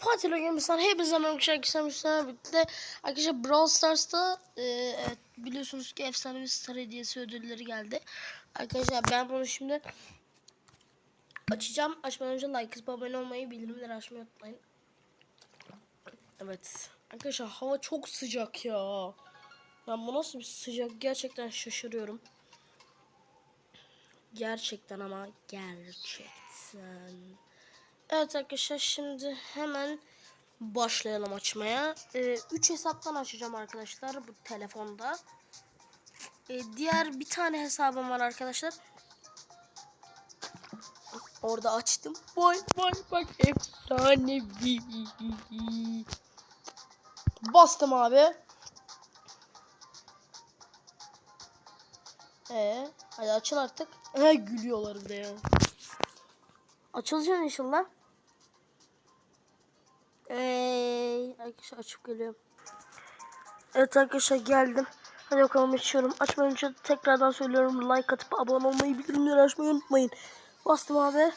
Fatih Gamers'tan hepinize merhaba arkadaşlar. Arkadaşlar birlikte arkadaşlar Brawl Stars'ta e, evet, biliyorsunuz ki efsanevi star hediyesi ödülleri geldi. Arkadaşlar ben bunu şimdi açacağım. Açmadan önce like kısmı abone olmayı, bildirimleri açmayı unutmayın. Evet. Arkadaşlar hava çok sıcak ya. Ben bu nasıl bir sıcak gerçekten şaşırıyorum. Gerçekten ama gerçekten. Evet arkadaşlar şimdi hemen başlayalım açmaya. 3 hesaptan açacağım arkadaşlar bu telefonda. Ee, diğer bir tane hesabım var arkadaşlar. Orada açtım. Vay vay bak efsanevi. Bastım abi. Ee, hadi açıl artık. He gülüyorlar bir de ya. Açılacak inşallah. Ey, arkadaşlar açıp geliyorum. Evet arkadaşlar geldim. Hadi bakalım açıyorum. Açmadan önce tekrardan söylüyorum. Like atıp abone olmayı, bildirimleri açmayı unutmayın. Bastım abi.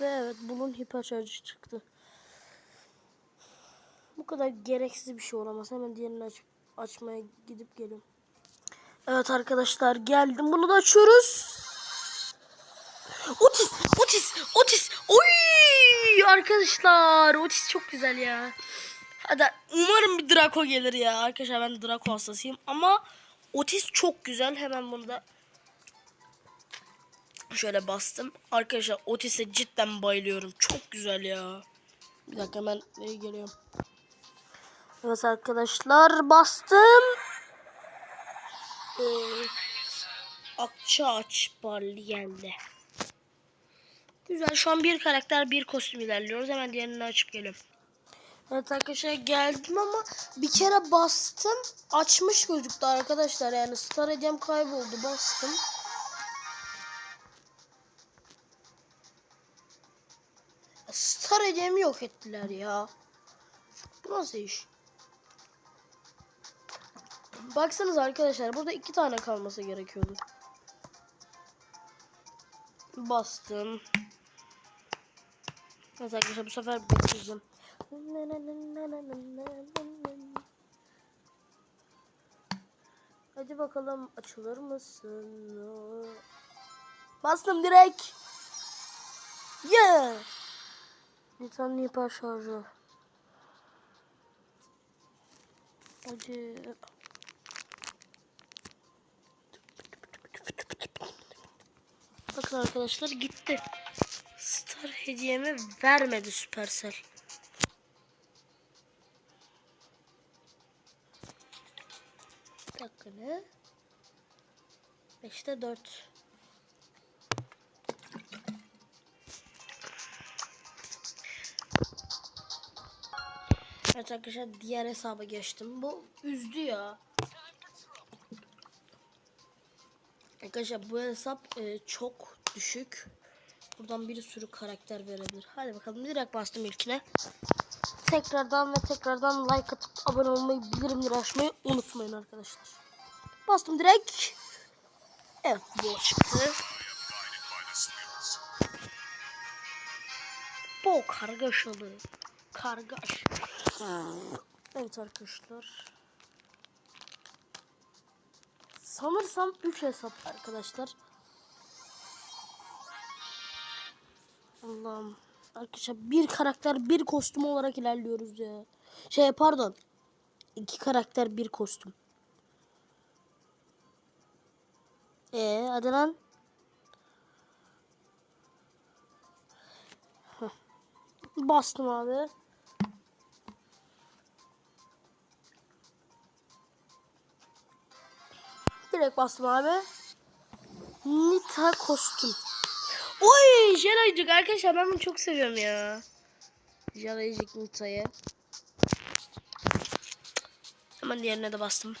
Ve evet bunun hiperşarjı çıktı. Bu kadar gereksiz bir şey olamaz. Hemen diğerini aç açmaya gidip geliyorum. Evet arkadaşlar geldim. Bunu da açıyoruz. Otis, Otis. Oy arkadaşlar, Otis çok güzel ya. Hadi umarım bir Draco gelir ya. Arkadaşlar ben Draco hastasıyım ama Otis çok güzel. Hemen bunu da şöyle bastım. Arkadaşlar Otis'e cidden bayılıyorum. Çok güzel ya. Bir dakika hemen nereye geliyorum. Evet arkadaşlar bastım. Ee, Akçaaç Barley geldi. Güzel. Şu an bir karakter bir kostüm ilerliyoruz. Hemen diğerini açıp geliyorum. Evet arkadaşlar geldim ama bir kere bastım. Açmış gözüktü arkadaşlar. Yani Star Hediyem kayboldu. Bastım. Star Hediyemi yok ettiler ya. Bu nasıl iş? Baksanız arkadaşlar burada iki tane kalması gerekiyordu. Bastım. Evet arkadaşlar bu sefer bekleyeceğim. Hadi bakalım açılır mısın? Bastım direkt. Yeah. Tane hiper şarjı. Hadi. Bakın arkadaşlar gitti. Star hediyemi vermedi Supercell. Ne? 5'te 4. Evet arkadaşlar diğer hesaba geçtim. Bu üzdü ya. Arkadaşlar bu hesap e, çok düşük. Buradan bir sürü karakter verebilir. Hadi bakalım direkt bastım ilkine. Tekrardan ve tekrardan like atıp abone olmayı, bildirimleri açmayı unutmayın arkadaşlar. Bastım direkt. Evet bu çıktı. Bu kargaşalı. Kargaş. Evet arkadaşlar. Sanırsam 3 hesap arkadaşlar. Allah'ım. Arkadaşlar bir karakter bir kostüm olarak ilerliyoruz ya. Şey pardon. iki karakter bir kostüm. Ee hadi lan. Bastım abi. Direkt bastım abi. Nita kostüm. Oy Jelaycık arkadaşlar ben bunu çok seviyorum ya. Jelaycık Nita'yı. Hemen diğerine de bastım.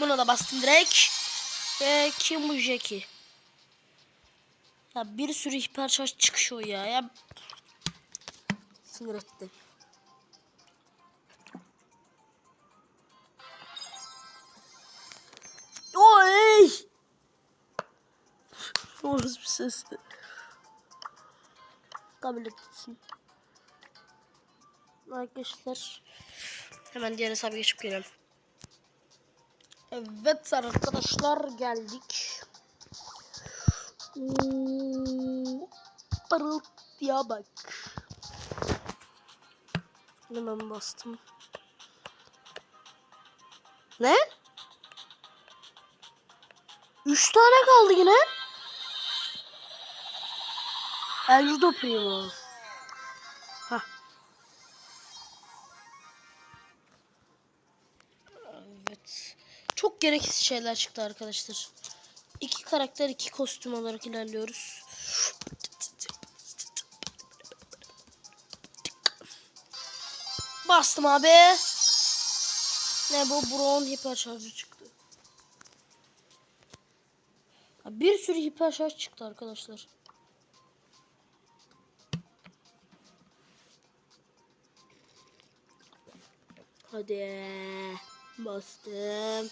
Buna da bastım direkt. Ve kim bu Jackie? Ya bir sürü hiper şarj çıkışıyor ya. Ya sinir etti. Oy! Orası bir sesli. Kabul etsin. Arkadaşlar. Hemen diğer hesaba geçip gelelim. Evet arkadaşlar geldik. Oo, Parıltıya bak. Hemen bastım. Ne? Üç tane kaldı yine. Eljudo Primo. Evet. Çok gereksiz şeyler çıktı arkadaşlar. İki karakter, iki kostüm olarak ilerliyoruz. Bastım abi. Ne bu? Brown hiper şarjı çıktı. Bir sürü hiper şarj çıktı arkadaşlar. Hadi. Bastım.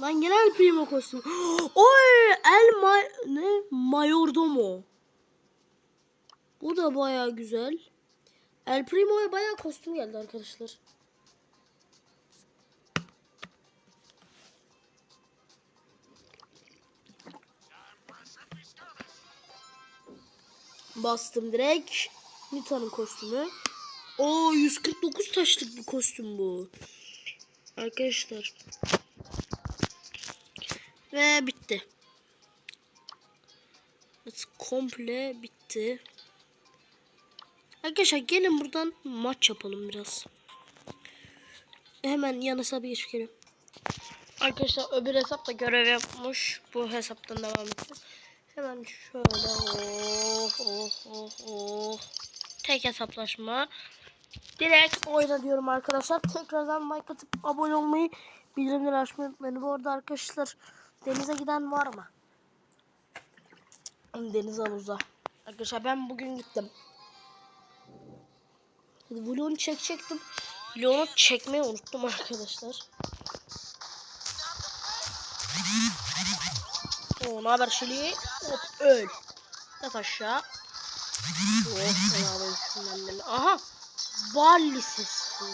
Lan genel primo kostüm. Oy el ma ne mayordomo. Bu da baya güzel. El Primo'ya baya kostüm geldi arkadaşlar. Bastım direkt. Nita'nın kostümü. O 149 taşlık bir kostüm bu. Arkadaşlar. Ve bitti. Evet, komple bitti. Arkadaşlar gelin buradan maç yapalım biraz. Hemen yan hesabı geçelim. Arkadaşlar öbür hesap da görev yapmış. Bu hesaptan devam edelim. Hemen şöyle oh oh oh oh. Tek hesaplaşma. Direkt oyna diyorum arkadaşlar. Tekrardan like atıp abone olmayı, bildirimleri açmayı unutmayın. Bu arada arkadaşlar denize giden var mı? Deniz havuza. Arkadaşlar ben bugün gittim. Vlog'unu çekecektim. Vlog'unu çekmeyi unuttum arkadaşlar. Oo, ne haber Şili? Öl. Yat aşağı. Oh. Aha. Barley sesi.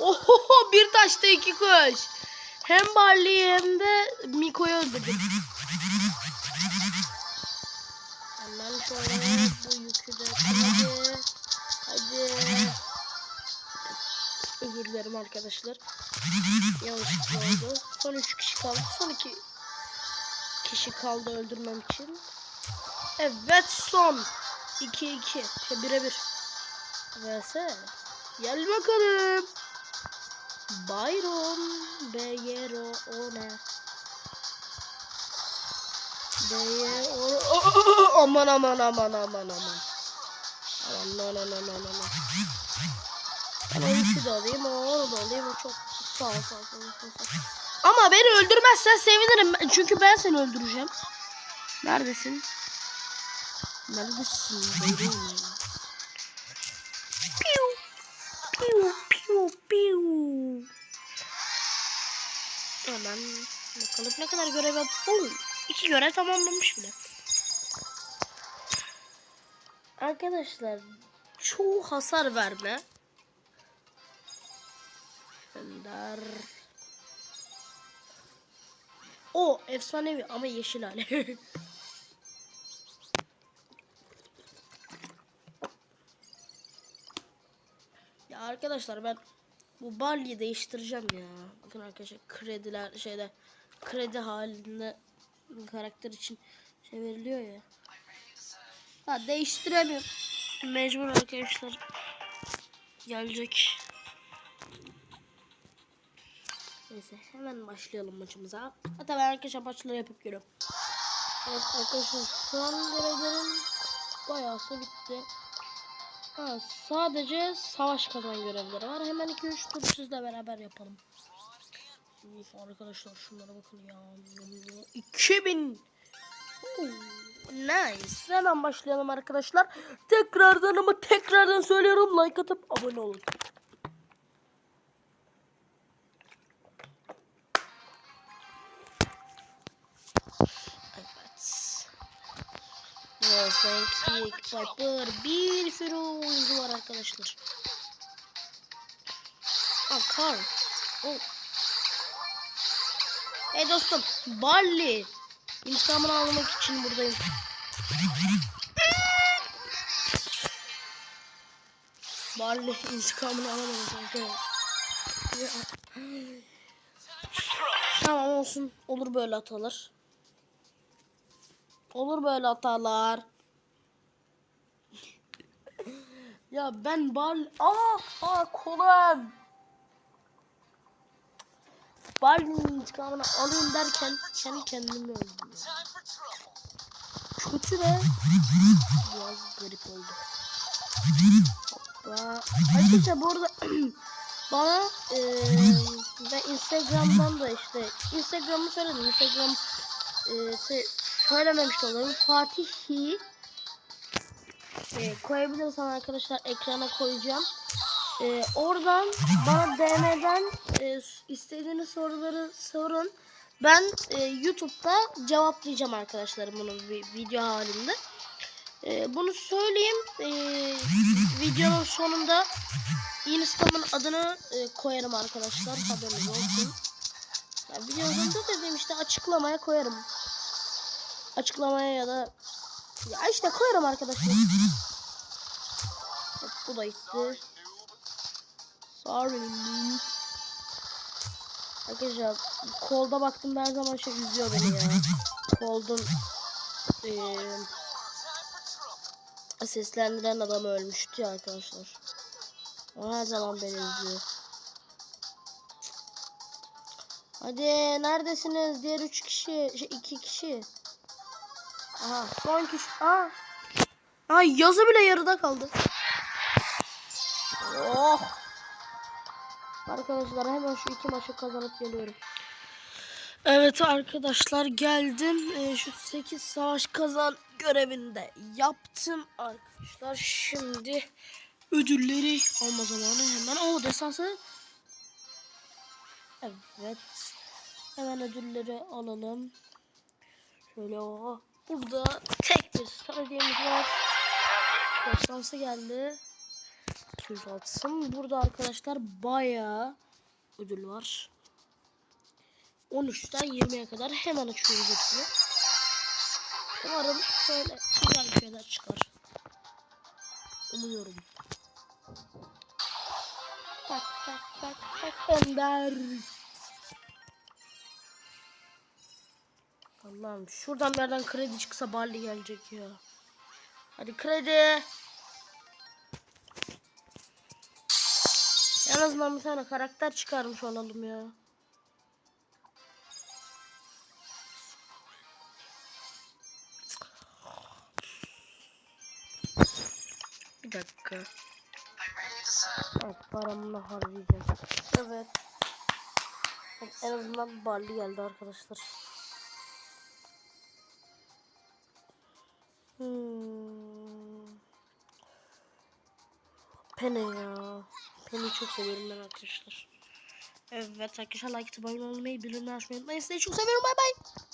Oho bir taşta iki kuş. Hem Barley'i hem de Miko'yu öldürdüm. Hemen şöyle bu yükü de hadi. Hadi. Özür dilerim arkadaşlar. Yanlışlıkla oldu. Son 3 kişi kaldı. Son 2 kişi kaldı öldürmem için. Evet son. 2 2. Şey 1'e 1. Vs. Gel bakalım. Bayron Beyero o ne? Beyero aman aman aman aman aman. Aman aman aman aman. Ben o ikisi de alayım, o onu da alayım. O çok sağ ol, sağ ol, sağ ol. Ama beni öldürmezsen sevinirim. Çünkü ben seni öldüreceğim. Neredesin? Neredesin? Piu. Piu piu piu. Hemen bakalım ne kadar görev yap. İki görev tamamlamış bile. Arkadaşlar çoğu hasar verme. Gönder. O efsanevi ama yeşil hali. arkadaşlar ben bu Barley'i değiştireceğim ya. Bakın arkadaşlar krediler şeyde kredi halinde karakter için şey veriliyor ya. Ha değiştiremiyorum. Mecbur arkadaşlar. Gelecek. Neyse hemen başlayalım maçımıza. Hatta ben arkadaşlar maçları yapıp geliyorum. Evet arkadaşlar an görevlerim bayağısı bitti. Ha, sadece savaş kazan görevleri var. Hemen 2-3 tur sizle beraber yapalım. Uf arkadaşlar şunlara bakın ya. 2000 Oo, Nice. Hemen başlayalım arkadaşlar. Tekrardan ama tekrardan söylüyorum. Like atıp abone olun. Frank, Piper bir sürü oyuncu var arkadaşlar. Aa Carl. Oh. Hey dostum Barley. İntikamını almak için buradayım. Barley intikamını alamadı kanka. Tamam olsun. Olur böyle hatalar. Olur böyle hatalar. ya ben bal... Aa! Aa kolum! Baldi'nin intikamını alayım derken kendi kendimi öldüm. Kötü de biraz garip oldu. Hoppa. Arkadaşlar bu arada bana eee ve Instagram'dan da işte Instagram'ı söyledim. Instagram eee şey, söylememiş olurum. Fatih'i e, koyabilirsem arkadaşlar ekrana koyacağım. E, oradan bana DM'den e, istediğiniz soruları sorun. Ben e, YouTube'da cevaplayacağım arkadaşlar bunu bir video halinde. E, bunu söyleyeyim. E, videonun sonunda Instagram'ın adını e, koyarım arkadaşlar. Haberiniz olsun. Yani videonun da dediğim işte açıklamaya koyarım. Açıklamaya ya da ya işte koyarım arkadaşlar. Hop, bu da gitti. Sorry. Arkadaşlar kolda baktım her zaman şey üzüyor beni ya. Koldun eee seslendiren adam ölmüştü ya arkadaşlar. O her zaman beni üzüyor. Hadi neredesiniz? Diğer üç kişi, şey, iki kişi. Aha son kişi. Aa. Aa yazı bile yarıda kaldı. Oh. Arkadaşlar hemen şu iki maçı kazanıp geliyorum. Evet arkadaşlar geldim. Ee, şu 8 savaş kazan görevinde yaptım arkadaşlar. Şimdi ödülleri alma zamanı hemen. O desansı. Evet. Hemen ödülleri alalım. Şöyle o. Burada tek bir stratejimiz var. Desansı geldi. 206'sın. Burada arkadaşlar bayağı ödül var. 13'ten 20'ye kadar hemen açıyoruz hepsini. Umarım şöyle güzel şeyler çıkar. Umuyorum. Tak tak tak tak Ender. Allah'ım şuradan bir yerden kredi çıksa Barley gelecek ya. Hadi kredi. En azından bir tane karakter çıkarmış olalım ya. Bir dakika. Evet paramı harcayacağım. Evet, En azından Barley geldi arkadaşlar. Pene ya. Pene'yi çok seviyorum ben arkadaşlar. Evet arkadaşlar like abone olmayı, bildirimleri açmayı unutmayın. Sizi çok seviyorum. Bay bay.